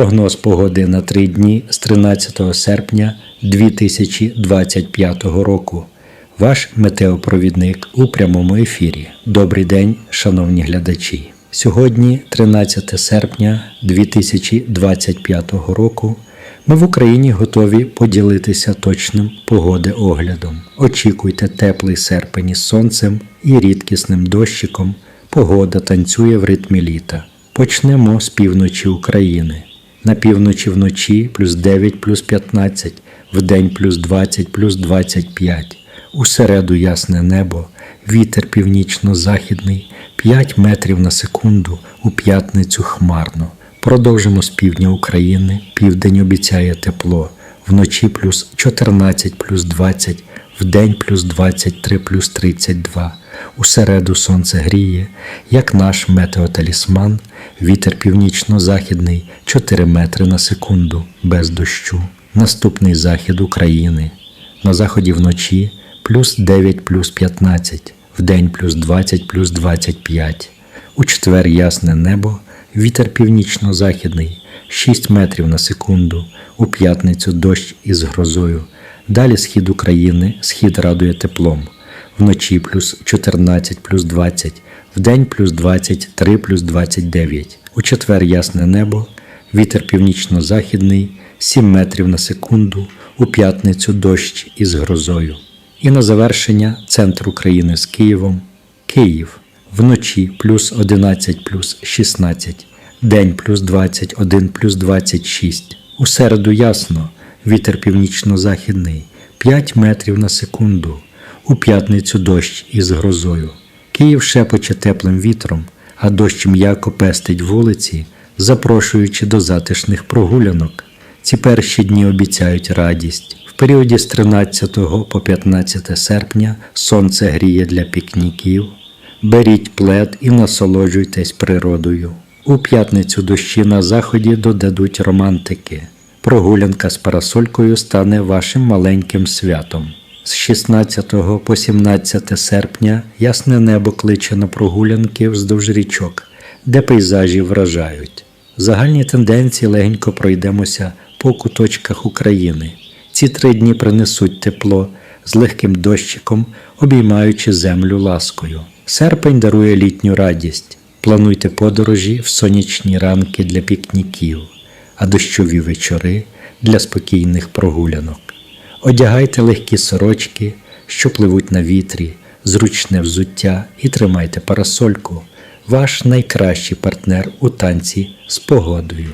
Прогноз погоди на три дні з 13 серпня 2025 року. Ваш метеопровідник у прямому ефірі. Добрий день, шановні глядачі. Сьогодні, 13 серпня 2025 року, ми в Україні готові поділитися точним погоди-оглядом. Очікуйте теплий серпень із сонцем і рідкісним дощиком. Погода танцює в ритмі літа. Почнемо з півночі України. На півночі вночі плюс 9 плюс 15, вдень плюс 20 плюс 25. У середу ясне небо, вітер північно-західний 5 метрів на секунду, у п'ятницю хмарно. Продовжимо з півдня України, південь обіцяє тепло, вночі плюс 14 плюс 20, вдень плюс 23 плюс 32. У середу сонце гріє, як наш метеоталісман, вітер північно-західний 4 метри на секунду, без дощу. Наступний захід України. На заході вночі плюс 9 плюс 15, вдень плюс 20 плюс 25. У четвер ясне небо, вітер північно-західний 6 метрів на секунду, у п'ятницю дощ із грозою. Далі схід України, схід радує теплом. Вночі плюс 14 плюс 20, вдень плюс 23 плюс 29. У четвер ясне небо, вітер північно-західний 7 метрів на секунду, у п'ятницю дощ із грозою. І на завершення центр України з Києвом, Київ. Вночі плюс 11 плюс 16, день плюс 21 плюс 26. У середу ясно, вітер північно-західний 5 метрів на секунду. У п'ятницю дощ із грозою. Київ шепоче теплим вітром, а дощ м'яко пестить вулиці, запрошуючи до затишних прогулянок. Ці перші дні обіцяють радість. В періоді з 13 по 15 серпня сонце гріє для пікніків. Беріть плед і насолоджуйтесь природою. У п'ятницю дощі на заході додадуть романтики. Прогулянка з парасолькою стане вашим маленьким святом. З 16 по 17 серпня ясне небо кличе на прогулянки вздовж річок, де пейзажі вражають. Загальні тенденції легенько пройдемося по куточках України. Ці три дні принесуть тепло з легким дощиком, обіймаючи землю ласкою. Серпень дарує літню радість. Плануйте подорожі в сонячні ранки для пікніків, а дощові вечори для спокійних прогулянок. Одягайте легкі сорочки, що пливуть на вітрі, зручне взуття і тримайте парасольку, ваш найкращий партнер у танці з погодою.